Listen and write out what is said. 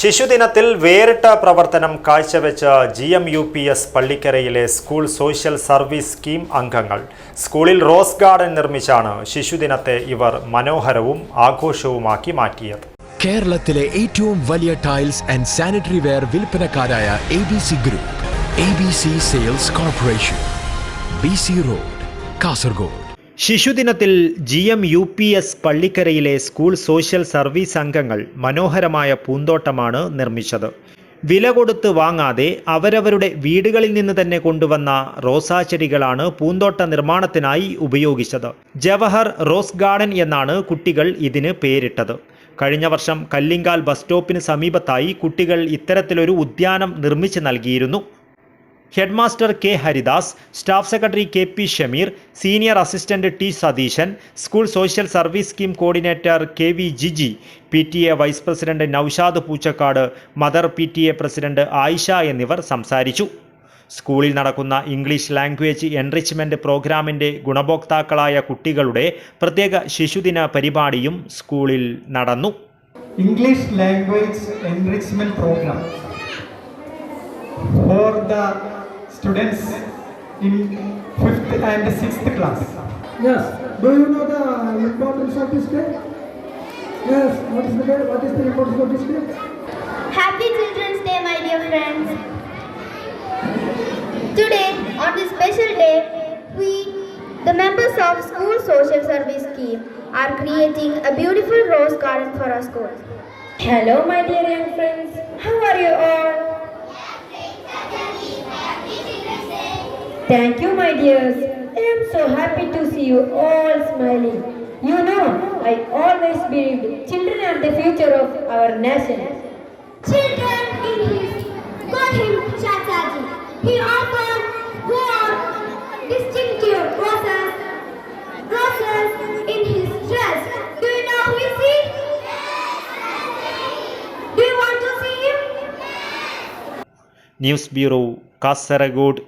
ശിശുദിനത്തിൽ വേറിട്ട പ്രവർത്തനം കാഴ്ചവെച്ച G M U P S പള്ളിക്കരയിലെ school social service scheme അംഗങ്ങൾ. സ്കൂളിൽ റോസ് ഗാർഡൻ നിർമ്മിച്ചാണ് ശിശുദിനത്തെ ഇവർ മനോഹരവും ആഘോഷവുമാക്കി മാറ്റിയത്. കേരളത്തിലെ ഏറ്റവും വലിയ tiles and sanitary ware വിൽപ്പനക്കാരായ A B C group A B C sales corporation B C road Kasaragod. ശിശുദിനത്തിൽ G M U P S പള്ളിക്കരയിലെ school social service അംഗങ്ങൾ മനോഹരമായ പൂന്തോട്ടമാണ് നിർമ്മിച്ചത്. വില കൊടുത്ത് വാങ്ങാതെ അവരവരുടെ വീടുകളിൽ നിന്ന് തന്നെ കൊണ്ടുവന്ന റോസാ ചെടികളാണ് പൂന്തോട്ട നിർമ്മാണത്തിനായി ഉപയോഗിച്ചത്. ജവഹർ റോസ് ഗാർഡൻ എന്നാണ് കുട്ടികൾ ഇതിന് പേരിട്ടത്. കഴിഞ്ഞ വർഷം കല്ലിങ്കാൽ ബസ് സ്റ്റോപ്പിന് സമീപത്തായി കുട്ടികൾ ഇത്തരത്തിലൊരു ഉദ്യാനം നിർമ്മിച്ചു നൽകിയിരുന്നു. Headmaster K Haridas staff secretary K P Shameer senior assistant T Satheesan school social service scheme coordinator K V Jiji P T A vice president Noushad Poochakkad mother P T A president Ayisha എന്നിവർ സംസാരിച്ചു. സ്കൂളിൽ നടക്കുന്ന English language enrichment പ്രോഗ്രാമിന്റെ ഗുണഭോക്താക്കളായ കുട്ടികളുടെ പ്രത്യേക ശിശുദിന പരിപാടിയും സ്കൂളിൽ നടന്നു. English language enrichment programme for the students in 5th and 6th class. Yes. Do you know the importance of this day? Yes. What is the day? What is the importance of this day? Happy Children's Day, my dear friends. Today, on this special day, we, the members of School Social Service Scheme, are creating a beautiful rose garden for our school. Hello, my dear young friends. How are you all? Thank you, my dears. I am so happy to see you all smiling. You know, I always believed children are the future of our nation. Children in his, call him Shataji. He often wore distinctive roses, roses in his dress. Do you know who is he? Yes. Do you want to see him? Yes. News Bureau, Kasaragod,